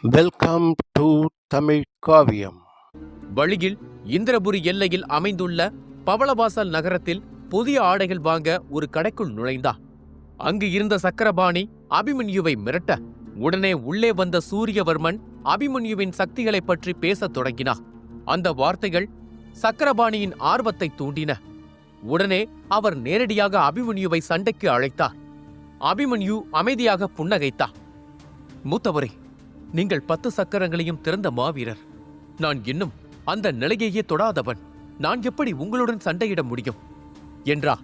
Welcome to Tamil காவியம். வழியில் இந்திரபுரி எல்லையில் அமைந்துள்ள பவளவாசல் நகரத்தில் புதிய ஆடைகள் வாங்க ஒரு கடைக்குள் நுழைந்தா. அங்கு இருந்த சக்கரபாணி அபிமன்யுவை மிரட்ட உடனே உள்ளே வந்த சூரியவர்மன் அபிமன்யுவின் சக்திகளைப் பற்றி பேசத் தொடங்கினார் அந்த வார்த்தைகள் சக்கரபாணியின் ஆர்வத்தை தூண்டின. உடனே அவர் நேரடியாக அபிமன்யுவை சண்டைக்கு அழைத்தார் அபிமன்யு அமைதியாக புன்னகைத்தார் மூத்தவரே நீங்கள் பத்து சக்கரங்களையும் திறந்த மாவீரர். நான் இன்னும் அந்த நிலையையே தொடாதவன். நான் எப்படி உங்களுடன் சண்டையிட முடியும்? என்றா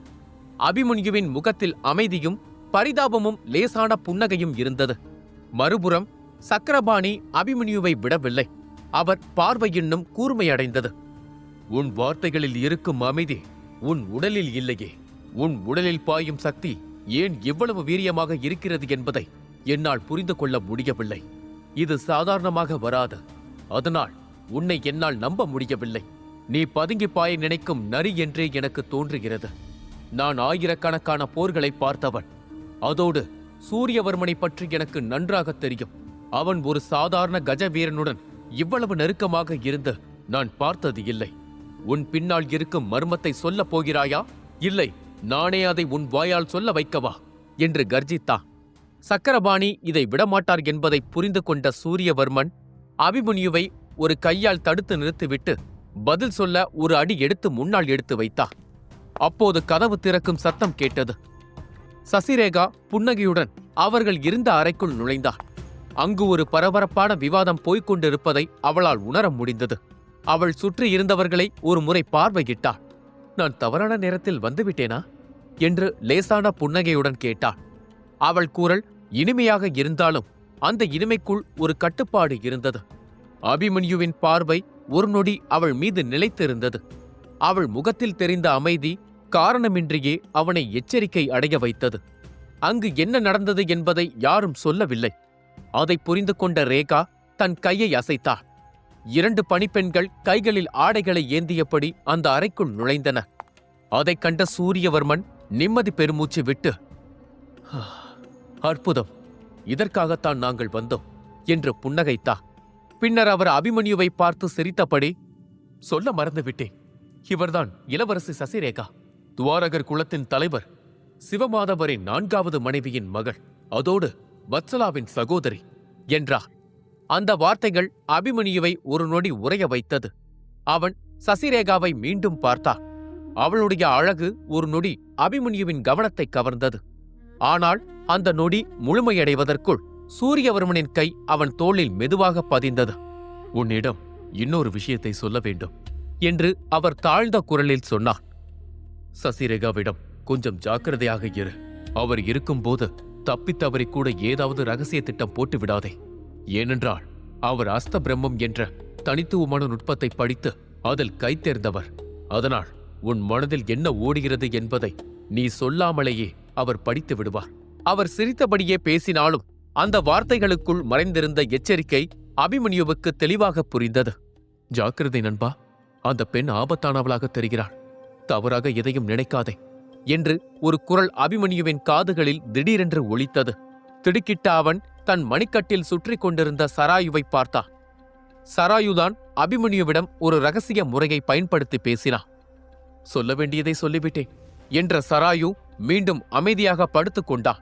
அபிமன்யுவின் முகத்தில் அமைதியும் பரிதாபமும் லேசான புன்னகையும் இருந்தது. மறுபுறம் சக்கரபாணி அபிமன்யுவை விடவில்லை. அவர் பார்வை இன்னும் கூர்மையடைந்தது. உன் வார்த்தைகளில் இருக்கும் அமைதி உன் உடலில் இல்லையே. உன் உடலில் பாயும் சக்தி ஏன் இவ்வளவு வீரியமாக இருக்கிறது என்பதை என்னால் புரிந்து கொள்ள முடியவில்லை. இது சாதாரணமாக வராது. அதனால் உன்னை என்னால் நம்ப முடியவில்லை. நீ பதுங்கி பாய நினைக்கும் நரி என்றே எனக்கு தோன்றுகிறது. நான் ஆயிரக்கணக்கான போர்களை பார்த்தவன். அதோடு சூரியவர்மனை பற்றி எனக்கு நன்றாக தெரியும். அவன் ஒரு சாதாரண கஜ வீரனுடன் இவ்வளவு நெருக்கமாக இருந்து நான் பார்த்தது இல்லை. உன் பின்னால் இருக்கும் மர்மத்தை சொல்லப் போகிறாயா? இல்லை நானே அதை உன் வாயால் சொல்ல வைக்கவா? என்று கர்ஜித்தான். சக்கரபாணி இதை விடமாட்டார் என்பதை புரிந்து கொண்ட சூரியவர்மன் அபிமன்யுவை ஒரு கையால் தடுத்து நிறுத்திவிட்டு பதில் சொல்ல ஒரு அடி எடுத்து முன்னால் எடுத்து வைத்தார். அப்போது கதவு திறக்கும் சத்தம் கேட்டது. சசிரேகா புன்னகையுடன் அவர்கள் இருந்த அறைக்குள் நுழைந்தார். அங்கு ஒரு பரபரப்பான விவாதம் போய்க் கொண்டிருப்பதை அவளால் உணர முடிந்தது. அவள் சுற்றி இருந்தவர்களை ஒரு முறை பார்வையிட்டாள். நான் தவறான நேரத்தில் வந்துவிட்டேனா? என்று லேசான புன்னகையுடன் கேட்டாள். அவள் கூறல் இனிமையாக இருந்தாலும் அந்த இனிமைக்குள் ஒரு கட்டுப்பாடு இருந்தது. அபிமன்யுவின் பார்வை ஒரு நொடி அவள் மீது நிலைத்திருந்தது. அவள் முகத்தில் தெரிந்த அமைதி காரணமின்றியே அவனை எச்சரிக்கை அடைய வைத்தது. அங்கு என்ன நடந்தது என்பதை யாரும் சொல்லவில்லை. அதை புரிந்து கொண்ட ரேகா தன் கையை அசைத்தாள் இரண்டு பணிப்பெண்கள் கைகளில் ஆடைகளை ஏந்தியபடி அந்த அறைக்குள் நுழைந்தனர் அதைக் கண்ட சூரியவர்மன் நிம்மதி பெருமூச்சு விட்டு அற்புதம். இதற்காகத்தான் நாங்கள் வந்தோம் என்று புன்னகைத்தா. பின்னர் அவர் அபிமன்யுவை பார்த்து சிரித்தபடி சொல்ல மறந்துவிட்டேன். இவர்தான் இளவரசி சசிரேகா துவாரகர் குலத்தின் தலைவர் சிவமாதவரின் நான்காவது மனைவியின் மகள் அதோடு வத்சலாவின் சகோதரி என்றார். அந்த வார்த்தைகள் அபிமன்யுவை ஒரு நொடி உறைய வைத்தது. அவன் சசிரேகாவை மீண்டும் பார்த்தான். அவளுடைய அழகு ஒரு நொடி அபிமன்யுவின் கவனத்தை கவர்ந்தது. ஆனால் அந்த நொடி முழுமையடைவதற்குள் சூரியவர்மனின் கை அவன் தோளில் மெதுவாக பதிந்தது. உன்னிடம் இன்னொரு விஷயத்தை சொல்ல வேண்டும் என்று அவர் தாழ்ந்த குரலில் சொன்னார் சசிரேகாவிடம் கொஞ்சம் ஜாக்கிரதையாக இரு. அவர் இருக்கும்போது தப்பித்தவரை கூட ஏதாவது ரகசிய திட்டம் போட்டு விடாதே. ஏனென்றால் அவர் அஸ்த பிரம்மம் என்ற தனித்துவமான நுட்பத்தை படித்து அதில் கைத்தேர்ந்தவர் அதனால் உன் மனதில் என்ன ஓடுகிறது என்பதை நீ சொல்லாமலேயே அவர் படித்து விடுவார். அவர் சிரித்தபடியே பேசினாலும் அந்த வார்த்தைகளுக்குள் மறைந்திருந்த எச்சரிக்கை அபிமன்யுவுக்கு தெளிவாக புரிந்தது. ஜாக்கிரதை நண்பா அந்த பெண் ஆபத்தானவளாக தெரிகிறாள். தவறாக எதையும் நினைக்காதே என்று ஒரு குரல் அபிமன்யுவின் காதுகளில் திடீரென்று ஒழித்தது திடுக்கிட்ட அவன் தன் மணிக்கட்டில் சுற்றி கொண்டிருந்த சராயுவை பார்த்தான். சராயுதான் அபிமன்யுவிடம் ஒரு ரகசிய முறையை பயன்படுத்தி பேசினான். சொல்ல வேண்டியதை சொல்லிவிட்டேன் என்ற சராயு மீண்டும் அமைதியாக படுத்துக்கொண்டான்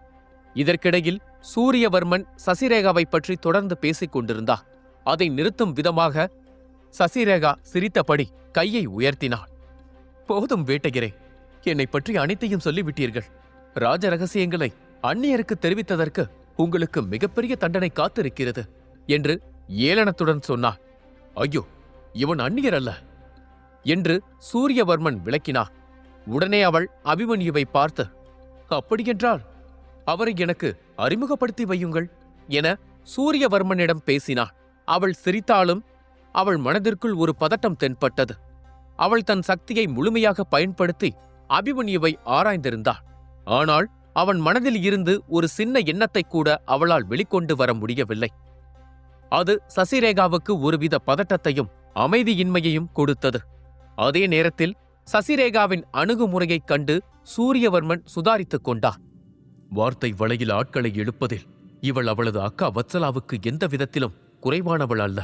இதற்கிடையில் சூரியவர்மன் சசிரேகாவை பற்றி தொடர்ந்து பேசிக் கொண்டிருந்தார் அதை நிறுத்தும் விதமாக சசிரேகா சிரித்தபடி கையை உயர்த்தினாள். போதும் வேட்டைகிறே என்னை பற்றி அனைத்தையும் சொல்லிவிட்டீர்கள். ராஜ ரகசியங்களை அந்நியருக்கு தெரிவித்ததற்கு உங்களுக்கு மிகப்பெரிய தண்டனை காத்திருக்கிறது என்று ஏளனத்துடன் சொன்னார் ஐயோ இவன் அந்நியர் அல்ல என்று சூரியவர்மன் விளக்கினார் உடனே அவள் அபிமன்யுவை பார்த்து அப்படியென்றால் அவரை எனக்கு அறிமுகப்படுத்தி வையுங்கள் என சூரியவர்மனிடம் பேசினாள். அவள் சிரித்தாலும் அவள் மனதிற்குள் ஒரு பதட்டம் தென்பட்டது. அவள் தன் சக்தியை முழுமையாக பயன்படுத்தி அபிமன்யுவை ஆராய்ந்திருந்தாள். ஆனால் அவன் மனதில் இருந்து ஒரு சின்ன எண்ணத்தை கூட அவளால் வெளிக்கொண்டு வர முடியவில்லை. அது சசிரேகாவுக்கு ஒருவித பதட்டத்தையும் அமைதியின்மையையும் கொடுத்தது. அதே நேரத்தில் சசிரேகாவின் அணுகுமுறையைக் கண்டு சூரியவர்மன் சுதாரித்துக் கொண்டான். வார்த்தை வலையில் ஆட்களை எழுப்பதில் இவள் அவளது அக்கா வத்சலாவுக்கு எந்த விதத்திலும் குறைவானவள் அல்ல.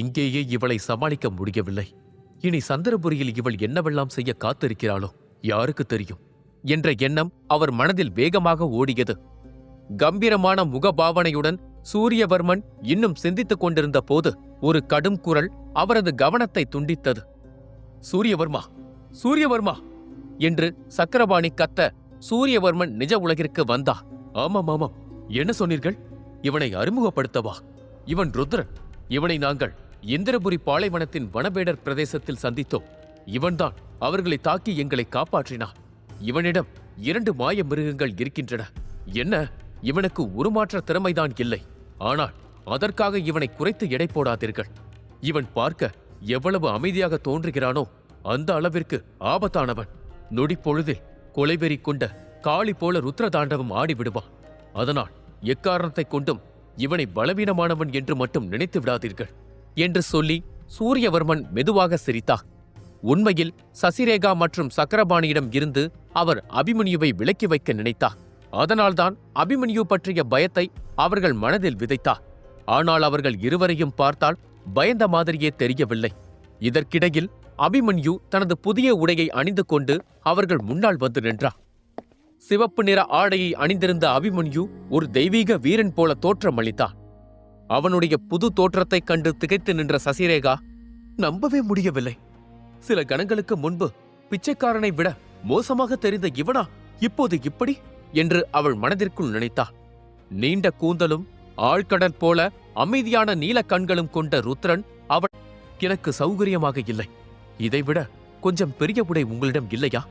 இங்கேயே இவளை சமாளிக்க முடியவில்லை. இனி சந்திரபுரியில் இவள் என்னவெல்லாம் செய்ய காத்திருக்கிறாளோ யாருக்கு தெரியும்? என்ற எண்ணம் அவர் மனதில் வேகமாக ஓடியது. கம்பீரமான முகபாவனையுடன் சூரியவர்மன் இன்னும் சிந்தித்துக் கொண்டிருந்த போது ஒரு கடும் குரல் அவரது கவனத்தை துண்டித்தது. சூரியவர்மா சூரியவர்மா என்று சக்கரபாணி கத்த சூரியவர்மன் நிஜ உலகிற்கு வந்தா? ஆமாம் ஆமாம் என்ன சொன்னீர்கள்? இவனை அறிமுகப்படுத்தவா? இவன் ருத்ரன். இவனை நாங்கள் இந்திரபுரி பாலைவனத்தின் வனவேடர் பிரதேசத்தில் சந்தித்தோம். இவன்தான் அவர்களை தாக்கி எங்களை காப்பாற்றினான் இவனிடம் இரண்டு மாய மிருகங்கள் இருக்கின்றன. என்ன? இவனுக்கு உருமாற்ற திறமைதான் இல்லை. ஆனால் அதற்காக இவனை குறைத்து எடை போடாதீர்கள். இவன் பார்க்க எவ்வளவு அமைதியாக தோன்றுகிறானோ அந்த அளவிற்கு ஆபத்தானவன். நொடிப்பொழுதில் கொலைவெறி கொண்ட காளி போல ருத்ரதாண்டவம் ஆடிவிடுவான் அதனால் எக்காரணத்தைக் கொண்டும் இவனை பலவீனமானவன் என்று மட்டும் நினைத்து விடாதீர்கள் என்று சொல்லி சூரியவர்மன் மெதுவாக சிரித்தார் உண்மையில் சசிரேகா மற்றும் சக்கரபாணியிடம் இருந்து அவர் அபிமன்யுவை விலக்கி வைக்க நினைத்தார் அதனால்தான் அபிமன்யு பற்றிய பயத்தை அவர்கள் மனதில் விதைத்தார் ஆனால் அவர்கள் இருவரையும் பார்த்தால் பயந்த மாதிரியே தெரியவில்லை. இதற்கிடையில் அபிமன்யு தனது புதிய உடையை அணிந்து கொண்டு அவர்கள் முன்னால் வந்து நின்றார். சிவப்பு நிற ஆடையை அணிந்திருந்த அபிமன்யு ஒரு தெய்வீக வீரன் போல தோற்றமளித்தான் அவனுடைய புது தோற்றத்தைக் கண்டு திகைத்து நின்ற சசிரேகா நம்பவே முடியவில்லை. சில கணங்களுக்கு முன்பு பிச்சைக்காரனை விட மோசமாக தெரிந்த இவனா? இப்போது இப்படி? என்று அவள் மனதிற்குள் நினைத்தாள். நீண்ட கூந்தலும் ஆழ்கடல் போல அமைதியான நீல கண்களும் கொண்ட ருத்ரன் அவள் எனக்கு சௌகரியமாக இல்லை. இதைவிட கொஞ்சம் பெரிய உடை உங்களிடம் இல்லையா?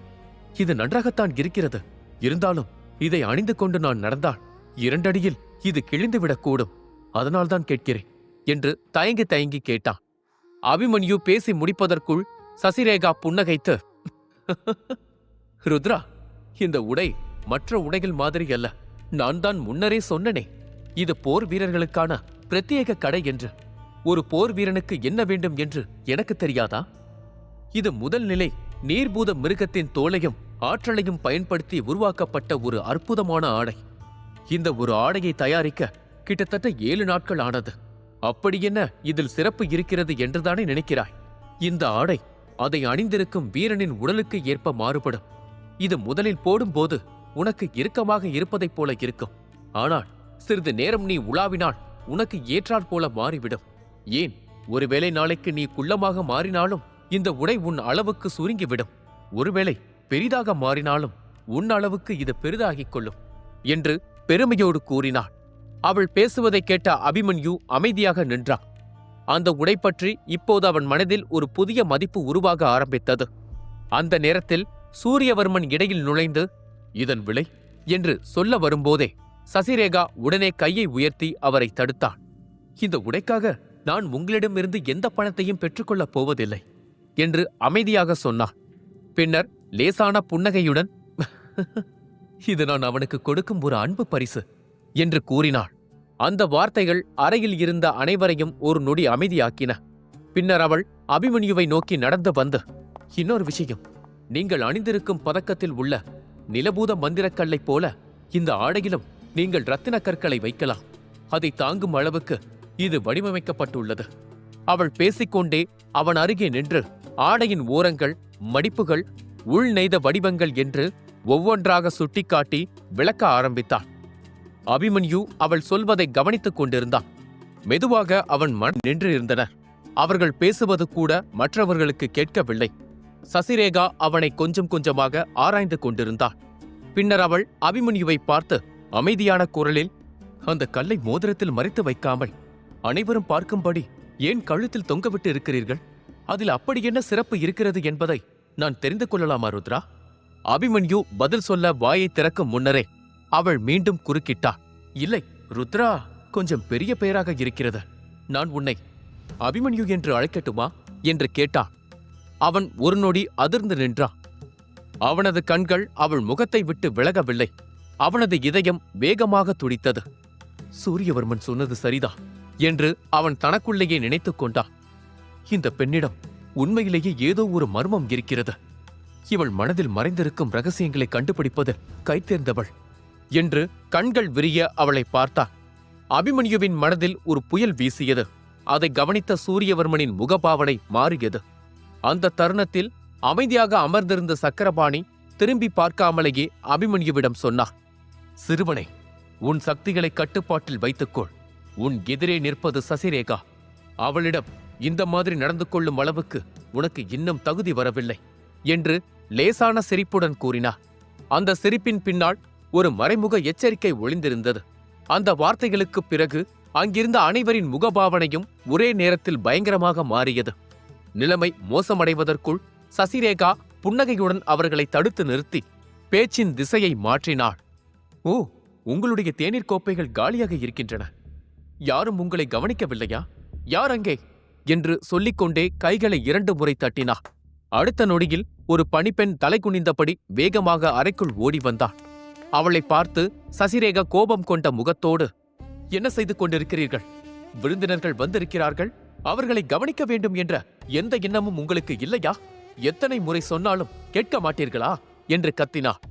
இது நன்றாகத்தான் இருக்கிறது. இருந்தாலும் இதை அணிந்து கொண்டு நான் நடந்தால் இரண்டடியில் இது கிழிந்துவிடக்கூடும் அதனால்தான் கேட்கிறேன் என்று தயங்கி தயங்கி கேட்டான். அபிமன்யு பேசி முடிப்பதற்குள் சசிரேகா புன்னகைத்து ருத்ரா இந்த உடை மற்ற உடைகள் மாதிரி அல்ல. நான் தான் முன்னரே சொன்னனே. இது போர் வீரர்களுக்கான பிரத்யேக கடை என்று. ஒரு போர் வீரனுக்கு என்ன வேண்டும் என்று எனக்கு தெரியாதா? இது முதல் நிலை. நீர்பூத மிருகத்தின் தோலையும் ஆற்றலையும் பயன்படுத்தி உருவாக்கப்பட்ட ஒரு அற்புதமான ஆடை. இந்த ஒரு ஆடையை தயாரிக்க கிட்டத்தட்ட ஏழு நாட்கள் ஆனது. அப்படி என்ன இதில் சிறப்பு இருக்கிறது என்றுதானே நினைக்கிறாய்? இந்த ஆடை அதை அணிந்திருக்கும் வீரனின் உடலுக்கு ஏற்ப மாறுபடும். இது முதலில் போடும்போது உனக்கு இறுக்கமாக இருப்பதைப் போல இருக்கும். ஆனால் சிறிது நேரம் நீ உலாவினால் உனக்கு ஏற்றாற் போல மாறிவிடும். ஏன்? ஒருவேளை நாளைக்கு நீ குள்ளமாக மாறினாலும் இந்த உடை உன் அளவுக்கு சுருங்கிவிடும். ஒருவேளை பெரிதாக மாறினாலும் உன் அளவுக்கு இது பெரிதாகிக் கொள்ளும் என்று பெருமையோடு கூறினாள். அவள் பேசுவதைக் கேட்ட அபிமன்யு அமைதியாக நின்றான். அந்த உடை பற்றி இப்போது அவன் மனதில் ஒரு புதிய மதிப்பு உருவாக ஆரம்பித்தது. அந்த நேரத்தில் சூரியவர்மன் இடையில் நுழைந்து இதன் விலை? என்று சொல்ல வரும்போதே சசிரேகா உடனே கையை உயர்த்தி அவரை தடுத்தான். இந்த உடைக்காக நான் உங்களிடமிருந்து எந்த பணத்தையும் பெற்றுக்கொள்ளப் போவதில்லை. என்று அமைதியாக சொன்னான். பின்னர் லேசான புன்னகையுடன் இது நான் அவனுக்கு கொடுக்கும் ஒரு அன்பு பரிசு என்று கூறினாள். அந்த வார்த்தைகள் அறையில் இருந்த அனைவரையும் ஒரு நொடி அமைதியாக்கின. பின்னர் அவள் அபிமன்யுவை நோக்கி நடந்து வந்து இன்னொரு விஷயம். நீங்கள் அணிந்திருக்கும் பதக்கத்தில் உள்ள நிலபூத மந்திரக்கல்லைப் போல இந்த ஆடையிலும் நீங்கள் ரத்தின கற்களை வைக்கலாம். அதை தாங்கும் அளவுக்கு இது வடிவமைக்கப்பட்டுள்ளது. அவள் பேசிக்கொண்டே அவன் அருகே நின்று ஆடையின் ஓரங்கள் மடிப்புகள் உள்நெய்த வடிவங்கள் என்று ஒவ்வொன்றாக சுட்டிக்காட்டி விளக்க ஆரம்பித்தான் அபிமன்யு அவள் சொல்வதை கவனித்துக் கொண்டிருந்தான். மெதுவாக அவன் மண் நின்று அவர்கள் பேசுவது கூட மற்றவர்களுக்கு கேட்கவில்லை. சசிரேகா அவனை கொஞ்சம் கொஞ்சமாக ஆராய்ந்து கொண்டிருந்தாள். பின்னர் அவள் அபிமன்யுவை பார்த்து அமைதியான குரலில் அந்த கல்லை மோதிரத்தில் மறைத்து வைக்காமல் அனைவரும் பார்க்கும்படி ஏன் கழுத்தில் தொங்கவிட்டு இருக்கிறீர்கள்? அதில் அப்படி என்ன சிறப்பு இருக்கிறது என்பதை நான் தெரிந்து கொள்ளலாமா ருத்ரா? அபிமன்யு பதில் சொல்ல வாயை திறக்கும் முன்னரே அவள் மீண்டும் குறுக்கிட்டாள் இல்லை ருத்ரா கொஞ்சம் பெரிய பெயராக இருக்கிறது. நான் உன்னை அபிமன்யு என்று அழைக்கட்டுமா? என்று கேட்டா. அவன் ஒரு நொடி அதிர்ந்து நின்றான் அவனது கண்கள் அவள் முகத்தை விட்டு விலகவில்லை. அவனது இதயம் வேகமாக துடித்தது. சூரியவர்மன் சொன்னது சரிதா? என்று அவன் தனக்குள்ளேயே நினைத்துக் கொண்டான் இந்த பெண்ணிடம் உண்மையிலேயே ஏதோ ஒரு மர்மம் இருக்கிறது. இவள் மனதில் மறைந்திருக்கும் ரகசியங்களை கண்டுபிடிப்பது கைத்தேர்ந்தவள் என்று கண்கள் விரிய அவளை பார்த்தா அபிமன்யுவின் மனதில் ஒரு புயல் வீசியது. அதை கவனித்த சூரியவர்மனின் முகபாவனை மாறியது. அந்த தருணத்தில் அமைதியாக அமர்ந்திருந்த சக்கரபாணி திரும்பி பார்க்காமலேயே அபிமன்யுவிடம் சொன்னார் சிறுவனை உன் சக்திகளை கட்டுப்பாட்டில் வைத்துக்கொள். உன் எதிரே நிற்பது சசிரேகா. அவளிடம் இந்த மாதிரி நடந்து கொள்ளும் அளவுக்கு உனக்கு இன்னும் தகுதி வரவில்லை என்று லேசான சிரிப்புடன் கூறினார் அந்த சிரிப்பின் பின்னால் ஒரு மறைமுக எச்சரிக்கை ஒளிந்திருந்தது. அந்த வார்த்தைகளுக்குப் பிறகு அங்கிருந்த அனைவரின் முகபாவனையும் ஒரே நேரத்தில் பயங்கரமாக மாறியது. நிலைமை மோசமடைவதற்குள் சசிரேகா புன்னகையுடன் அவர்களை தடுத்து நிறுத்தி பேச்சின் திசையை மாற்றினாள். ஓ உங்களுடைய தேநீர் கோப்பைகள் காலியாக இருக்கின்றன. யாரும் உங்களை கவனிக்கவில்லையா? யார் அங்கே? என்று சொல்லிக்கொண்டே கைகளை இரண்டு முறை தட்டினார் அடுத்த நொடியில் ஒரு பணிப்பெண் தலை குனிந்தபடி வேகமாக அறைக்குள் ஓடி வந்தாள் அவளை பார்த்து சசிரேகா கோபம் கொண்ட முகத்தோடு என்ன செய்து கொண்டிருக்கிறீர்கள்? விருந்தினர்கள் வந்திருக்கிறார்கள்? அவர்களை கவனிக்க வேண்டும் என்ற எந்த எண்ணமும் உங்களுக்கு இல்லையா? எத்தனை முறை சொன்னாலும் கேட்க மாட்டீர்களா? என்று கத்தினார்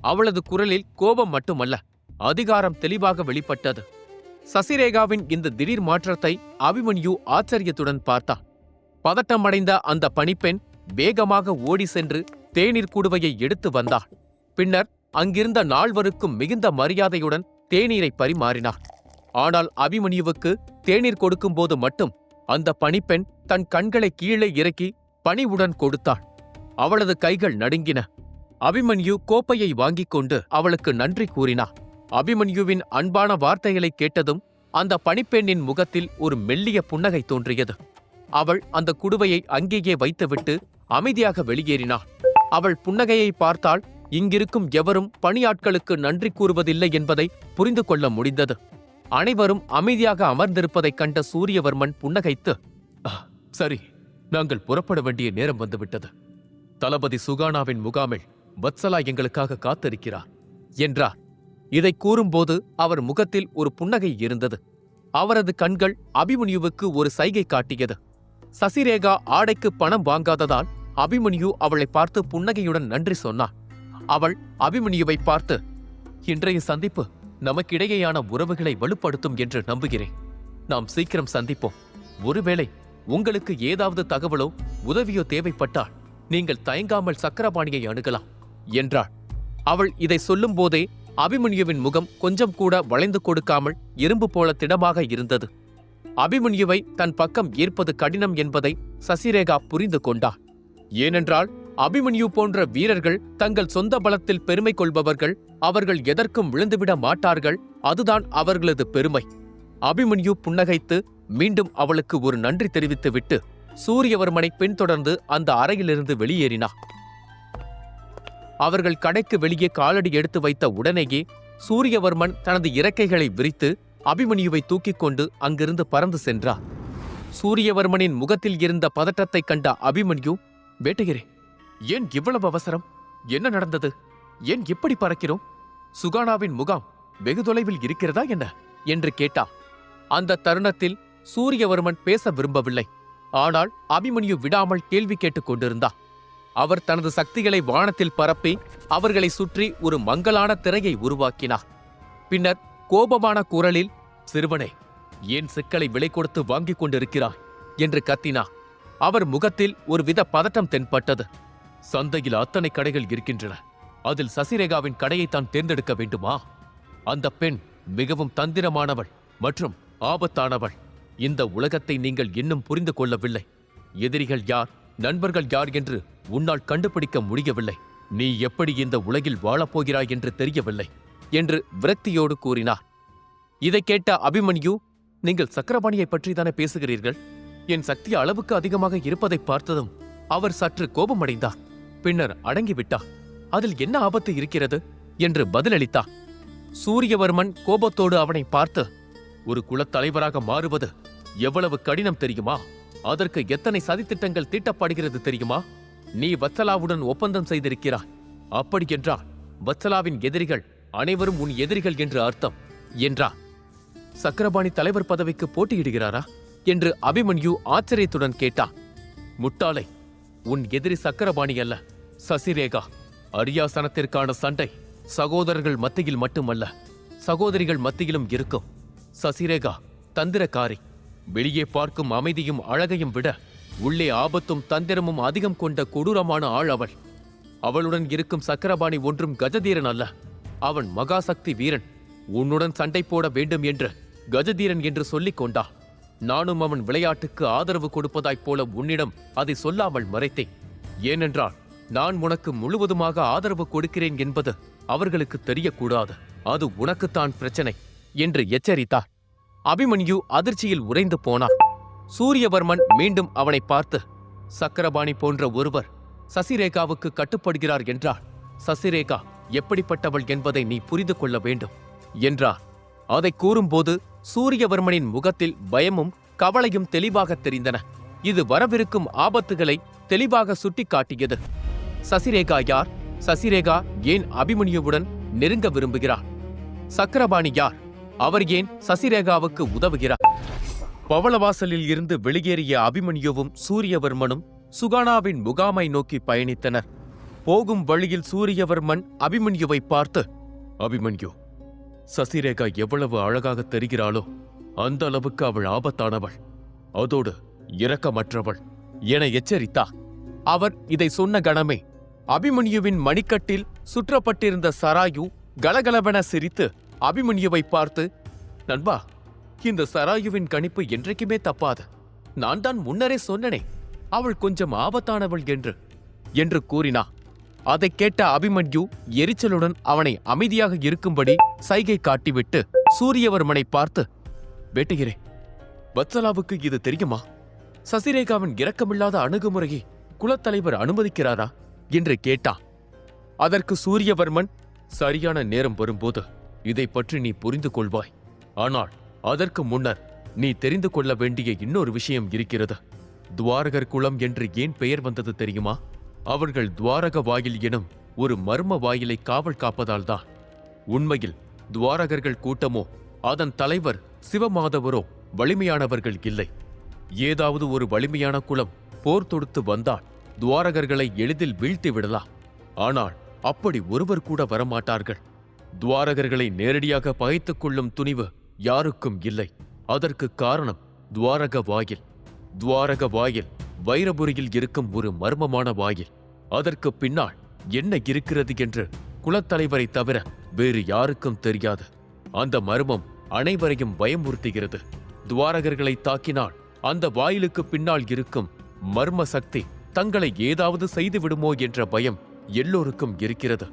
அவளது குரலில் கோபம் மட்டுமல்ல அதிகாரம் தெளிவாக வெளிப்பட்டது. சசிரேகாவின் இந்த திடீர் மாற்றத்தை அபிமன்யு ஆச்சரியத்துடன் பார்த்தார் பதட்டமடைந்த அந்த பணிப்பெண் வேகமாக ஓடி சென்று தேநீர் குடுவையை எடுத்து வந்தாள் பின்னர் அங்கிருந்த நால்வருக்கும் மிகுந்த மரியாதையுடன் தேநீரை பரிமாறினார். ஆனால் அபிமன்யுவுக்கு தேநீர் கொடுக்கும்போது மட்டும் அந்த பணிப்பெண் தன் கண்களை கீழே இறக்கி பணிவுடன் கொடுத்தாள். அவளது கைகள் நடுங்கின. அபிமன்யு கோப்பையை வாங்கிக் கொண்டு அவளுக்கு நன்றி கூறினார். அபிமன்யுவின் அன்பான வார்த்தைகளை கேட்டதும் அந்த பணிப்பெண்ணின் முகத்தில் ஒரு மெல்லிய புன்னகை தோன்றியது. அவள் அந்த குடுவையை அங்கேயே வைத்துவிட்டு அமைதியாக வெளியேறினாள். அவள் புன்னகையை பார்த்தால் இங்கிருக்கும் எவரும் பணியாட்களுக்கு நன்றி கூறுவதில்லை என்பதை புரிந்து கொள்ள முடிந்தது. அனைவரும் அமைதியாக அமர்ந்திருப்பதைக் கண்ட சூரியவர்மன் புன்னகைத்து சரி நாங்கள் புறப்பட வேண்டிய நேரம் வந்துவிட்டது. தளபதி சுகானாவின் முகாமில் வத்சலா எங்களுக்காக காத்திருக்கிறார் என்றார். இதை கூறும்போது அவர் முகத்தில் ஒரு புன்னகை இருந்தது. அவரது கண்கள் அபிமன்யுவுக்கு ஒரு சைகை காட்டியது. சசிரேகா ஆடைக்கு பணம் வாங்காததால் அபிமன்யு அவளை பார்த்து புன்னகையுடன் நன்றி சொன்னார் அவள் அபிமன்யுவை பார்த்து இன்றைய சந்திப்பு நமக்கிடையேயான உறவுகளை வலுப்படுத்தும் என்று நம்புகிறேன். நாம் சீக்கிரம் சந்திப்போம். ஒருவேளை உங்களுக்கு ஏதாவது தகவலோ உதவியோ தேவைப்பட்டால் நீங்கள் தயங்காமல் சக்கரபாணியை அணுகலாம் என்றாள். அவள் இதை சொல்லும்போதே அபிமன்யுவின் முகம் கொஞ்சம் கூட வளைந்து கொடுக்காமல் இரும்பு போல திடமாக இருந்தது. அபிமன்யுவை தன் பக்கம் ஈர்ப்பது கடினம் என்பதை சசிரேகா புரிந்து கொண்டார் ஏனென்றால் அபிமன்யு போன்ற வீரர்கள் தங்கள் சொந்த பலத்தில் பெருமை கொள்பவர்கள் அவர்கள் எதற்கும் விழுந்துவிட மாட்டார்கள் அதுதான் அவர்களது பெருமை. அபிமன்யு புன்னகைத்து மீண்டும் அவளுக்கு ஒரு நன்றி தெரிவித்துவிட்டு சூரியவர்மனை பின்தொடர்ந்து அந்த அறையிலிருந்து வெளியேறினார் அவர்கள் கடைக்கு வெளியே காலடி எடுத்து வைத்த உடனேயே சூரியவர்மன் தனது இறக்கைகளை விரித்து அபிமன்யுவை தூக்கிக் கொண்டு அங்கிருந்து பறந்து சென்றார் சூரியவர்மனின் முகத்தில் இருந்த பதட்டத்தைக் கண்ட அபிமன்யு வேட்டையரே ஏன் இவ்வளவு அவசரம்? என்ன நடந்தது? ஏன் இப்படி பறக்கிறோம்? சுகானாவின் முகாம் வெகு தொலைவில் இருக்கிறதா என்ன? என்று கேட்டா. அந்த தருணத்தில் சூரியவர்மன் பேச விரும்பவில்லை. ஆனால் அபிமன்யு விடாமல் கேள்வி கேட்டுக் கொண்டிருந்தார் அவர் தனது சக்திகளை வானத்தில் பரப்பி அவர்களை சுற்றி ஒரு மங்கலான திரையை உருவாக்கினார். பின்னர் கோபமான குரலில் சிறுவனே ஏன் சிக்கலை விலை கொடுத்து வாங்கிக் கொண்டிருக்கிறாய்? என்று கத்தினார். அவர் முகத்தில் ஒருவித பதட்டம் தென்பட்டது. சந்தையில் அத்தனை கடைகள் இருக்கின்றன. அதில் சசிரேகாவின் கடையை தான் தேர்ந்தெடுக்க வேண்டுமா? அந்த பெண் மிகவும் தந்திரமானவள் மற்றும் ஆபத்தானவள். இந்த உலகத்தை நீங்கள் இன்னும் புரிந்து கொள்ளவில்லை. எதிரிகள் யார்? நண்பர்கள் யார் என்று உன்னால் கண்டுபிடிக்க முடியவில்லை. நீ எப்படி இந்த உலகில் வாழப்போகிறாய் என்று தெரியவில்லை என்று விரக்தியோடு கூறினார். இதைக் கேட்ட அபிமன்யு நீங்கள் சக்கரபாணியை பற்றி தானே பேசுகிறீர்கள்? என் சக்தி அளவுக்கு அதிகமாக இருப்பதை பார்த்ததும் அவர் சற்று கோபமடைந்தார். பின்னர் அடங்கிவிட்டார். அதில் என்ன ஆபத்து இருக்கிறது? என்று பதிலளித்தார். சூரியவர்மன் கோபத்தோடு அவனை பார்த்து ஒரு குலத்தலைவராக மாறுவது எவ்வளவு கடினம் தெரியுமா? அதற்கு எத்தனை சதித்திட்டங்கள் தீட்டப்படுகிறது தெரியுமா? நீ வத்சலாவுடன் ஒப்பந்தம் செய்திருக்கிறாய். அப்படியென்றால் வத்சலாவின் எதிரிகள் அனைவரும் உன் எதிரிகள் என்று அர்த்தம் என்றார் சக்கரபாணி தலைவர் பதவிக்கு போட்டியிடுகிறாரா? என்று அபிமன்யு ஆச்சரியத்துடன் கேட்டான் முட்டாளை உன் எதிரி சக்கரபாணி அல்ல சசிரேகா. அரியாசனத்திற்கான சண்டை சகோதரர்கள் மத்தியில் மட்டுமல்ல சகோதரிகள் மத்தியிலும் இருக்கும். சசிரேகா தந்திரக்காரி. வெளியே பார்க்கும் அமைதியும் அழகையும் விட உள்ளே ஆபத்தும் தந்திரமும் அதிகம் கொண்ட கொடூரமான ஆள் அவள். அவளுடன் இருக்கும் சக்கரபாணி ஒன்றும் கஜதீரன் அல்ல. அவன் மகாசக்தி வீரன். உன்னுடன் சண்டை போட வேண்டும் என்று கஜதீரன் என்று சொல்லிக் கொண்டா. நானும் அவன் விளையாட்டுக்கு ஆதரவு கொடுப்பதாய்ப் போல உன்னிடம் அதை சொல்லாமல் மறைத்தேன். ஏனென்றால் நான் உனக்கு முழுவதுமாக ஆதரவு கொடுக்கிறேன் என்பது அவர்களுக்கு தெரியக்கூடாது. அது உனக்குத்தான் பிரச்சனை என்று எச்சரித்தார் அபிமன்யு அதிர்ச்சியில் உறைந்து போனார் சூரியவர்மன் மீண்டும் அவனை பார்த்து சக்கரபாணி போன்ற ஒருவர் சசிரேகாவுக்கு கட்டுப்படுகிறார் என்றால் சசிரேகா எப்படிப்பட்டவள் என்பதை நீ புரிந்து கொள்ள வேண்டும் என்றார். அதை கூறும்போது சூரியவர்மனின் முகத்தில் பயமும் கவலையும் தெளிவாக தெரிந்தன. இது வரவிருக்கும் ஆபத்துகளை தெளிவாக சுட்டிக்காட்டியது. சசிரேகா யார்? சசிரேகா ஏன் அபிமன்யுவுடன் நெருங்க விரும்புகிறார்? சக்கரபாணி யார்? அவர் ஏன் சசிரேகாவுக்கு உதவுகிறார்? பவளவாசலில் இருந்து வெளியேறிய அபிமன்யுவும் சூரியவர்மனும் சுகானாவின் முகாமை நோக்கி பயணித்தனர். போகும் வழியில் சூரியவர்மன் அபிமன்யுவை பார்த்து அபிமன்யு சசிரேகா எவ்வளவு அழகாக தெரிகிறாளோ அந்த அளவுக்கு அவள் ஆபத்தானவள். அதோடு இரக்கமற்றவள் என எச்சரித்தா? அவர் இதை சொன்ன கணமே அபிமன்யுவின் மணிக்கட்டில் சுற்றப்பட்டிருந்த சராயு கலகலவென சிரித்து அபிமன்யுவை பார்த்து நண்பா இந்த சராயுவின் கணிப்பு என்றைக்குமே தப்பாது. நான் தான் முன்னரே சொன்னனே அவள் கொஞ்சம் ஆபத்தானவள் என்று. என்று கூறினா. அதைக் கேட்ட அபிமன்யு எரிச்சலுடன் அவனை அமைதியாக இருக்கும்படி சைகை காட்டிவிட்டு சூரியவர்மனை பார்த்து வேட்டுகிறே வத்சலாவுக்கு இது தெரியுமா? சசிரேகாவின் இரக்கமில்லாத அணுகுமுறையை குலத்தலைவர் அனுமதிக்கிறாரா? என்று கேட்டான் அதற்கு சூரியவர்மன் சரியான நேரம் வரும்போது இதை பற்றி நீ புரிந்து கொள்வாய் ஆனால் அதற்கு முன்னர் நீ தெரிந்து கொள்ள வேண்டிய இன்னொரு விஷயம் இருக்கிறது. துவாரகர் குலம் என்று ஏன் பெயர் வந்தது தெரியுமா? அவர்கள் துவாரக வாயில் எனும் ஒரு மர்ம வாயிலை காவல் காப்பதால்தான் உண்மையில் துவாரகர்கள் கூட்டமோ அதன் தலைவர் சிவமாதவரோ வலிமையானவர்கள் இல்லை. ஏதாவது ஒரு வலிமையான குலம் போர் தொடுத்து வந்தால் துவாரகர்களை எளிதில் வீழ்த்தி விடலாம். ஆனால் அப்படி ஒருவர் கூட வரமாட்டார்கள். துவாரகர்களை நேரடியாக பகைத்துக் கொள்ளும் துணிவு யாருக்கும் இல்லை. அதற்கு காரணம் துவாரக வாயில். துவாரக வாயில் வைரபுரியில் இருக்கும் ஒரு மர்மமான வாயில். அதற்கு பின்னால் என்ன இருக்கிறது என்று குலத்தலைவரை தவிர வேறு யாருக்கும் தெரியாது. அந்த மர்மம் அனைவரையும் பயமுறுத்துகிறது. துவாரகர்களை தாக்கினால் அந்த வாயிலுக்கு பின்னால் இருக்கும் மர்ம சக்தி தங்களை ஏதாவது செய்து விடுமோ என்ற பயம் எல்லோருக்கும் இருக்கிறது.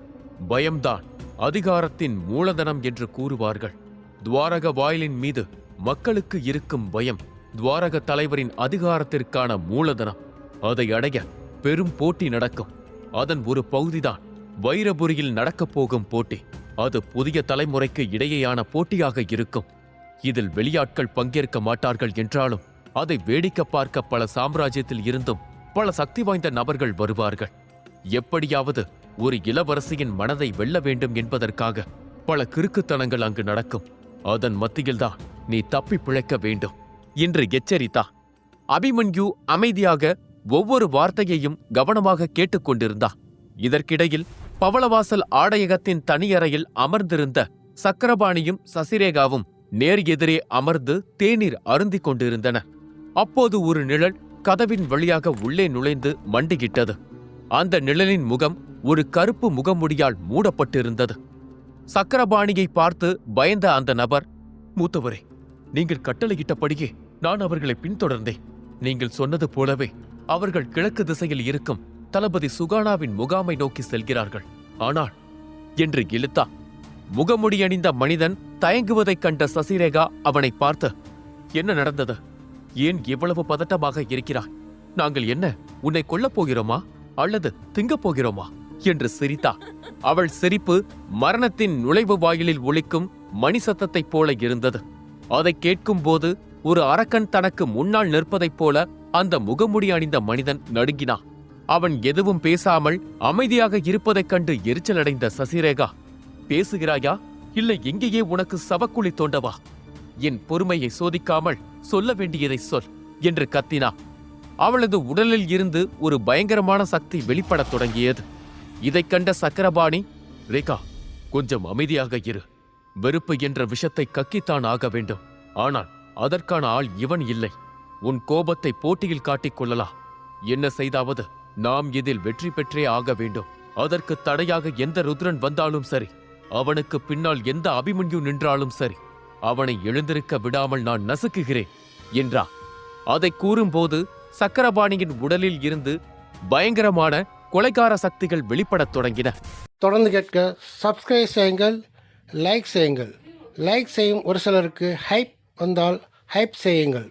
பயம்தான் அதிகாரத்தின் மூலதனம் என்று கூறுவார்கள். துவாரக வாயிலின் மீது மக்களுக்கு இருக்கும் பயம் துவாரக தலைவரின் அதிகாரத்திற்கான மூலதனம். அதை அடைய பெரும் போட்டி நடக்கும். அதன் ஒரு பகுதிதான் வைரபுரியில் நடக்கப் போகும் போட்டி. அது புதிய தலைமுறைக்கு இடையேயான போட்டியாக இருக்கும். இதில் வெளியாட்கள் பங்கேற்க மாட்டார்கள் என்றாலும் அதை வேடிக்கை பார்க்க பல சாம்ராஜ்யத்தில் இருந்தும் பல சக்தி வாய்ந்த நபர்கள் வருவார்கள். எப்படியாவது ஒரு இளவரசியின் மனதை வெல்ல வேண்டும் என்பதற்காக பல கிறுக்குத்தனங்கள் அங்கு நடக்கும். அதன் மத்தியில்தான் நீ தப்பி பிழைக்க வேண்டும். என்று எச்சரித்தா. அபிமன்யு அமைதியாக ஒவ்வொரு வார்த்தையையும் கவனமாக கேட்டுக்கொண்டிருந்தா இதற்கிடையில் பவளவாசல் ஆடையகத்தின் தனியறையில் அமர்ந்திருந்த சக்கரபாணியும் சசிரேகாவும் நேர் எதிரே அமர்ந்து தேநீர் அருந்திக் கொண்டிருந்தன. அப்போது ஒரு நிழல் கதவின் வழியாக உள்ளே நுழைந்து மண்டியிட்டது. அந்த நிழலின் முகம் ஒரு கருப்பு முகமுடியால் மூடப்பட்டிருந்தது. சக்கரபாணியை பார்த்து பயந்த அந்த நபர் மூத்தவரே நீங்கள் கட்டளையிட்டபடியே நான் அவர்களை பின்தொடர்ந்தேன். நீங்கள் சொன்னது போலவே அவர்கள் கிழக்கு திசையில் இருக்கும் தளபதி சுகானாவின் முகாமை நோக்கி செல்கிறார்கள். ஆனால் என்று இழுத்தா முகமுடி அணிந்த மனிதன் தயங்குவதைக் கண்ட சசிரேகா அவனை பார்த்து என்ன நடந்தது? ஏன் இவ்வளவு பதட்டமாக இருக்கிறாய்? நாங்கள் என்ன உன்னை கொல்லப் போகிறோமா? அல்லது திங்கப் போகிறோமா? என்று சிரித்தா அவள் சிரிப்பு மரணத்தின் நுழைவு வாயிலில் ஒழிக்கும் மணி சத்தத்தைப் போல இருந்தது. அதைக் கேட்கும்போது ஒரு அரக்கன் தனக்கு முன்னால் நிற்பதைப் போல அந்த முகமுடி அணிந்த மனிதன் நடுங்கினான். அவன் எதுவும் பேசாமல் அமைதியாக இருப்பதைக் கண்டு எரிச்சலடைந்த சசிரேகா பேசுகிறாயா? இல்லை எங்கேயே உனக்கு சவக்குழி தோண்டவா? என் பொறுமையை சோதிக்காமல் சொல்ல வேண்டியதை சொல் என்று கத்தினா அவளது உடலில் இருந்து ஒரு பயங்கரமான சக்தி வெளிப்படத் தொடங்கியது. இதைக் கண்ட சக்கரபாணி ரேகா கொஞ்சம் அமைதியாக இரு. வெறுப்பு என்ற விஷத்தை கக்கித்தான் ஆக வேண்டும். ஆனால் அதற்கான ஆள் இவன் இல்லை. உன் கோபத்தை போட்டியில் காட்டிக் கொள்ளலாம். என்ன செய்தாவது? நாம் இதில் வெற்றி பெற்றே ஆக வேண்டும். அதற்கு தடையாக எந்த ருத்ரன் வந்தாலும் சரி அவனுக்கு பின்னால் எந்த அபிமன்யு நின்றாலும் சரி அவனை எழுந்திருக்க விடாமல் நான் நசுக்குகிறேன் என்றார் அதை கூறும்போது சக்கரபாணியின் உடலில் இருந்து பயங்கரமான கொலைகார சக்திகள் வெளிப்படத் தொடங்கின. தொடர்ந்து கேட்க சப்ஸ்கிரைப் செய்யுங்கள் லைக் செய்யுங்கள். லைக் செய்யும் ஒரு சிலருக்கு ஹைப் வந்தால் ஹைப் செய்யுங்கள்.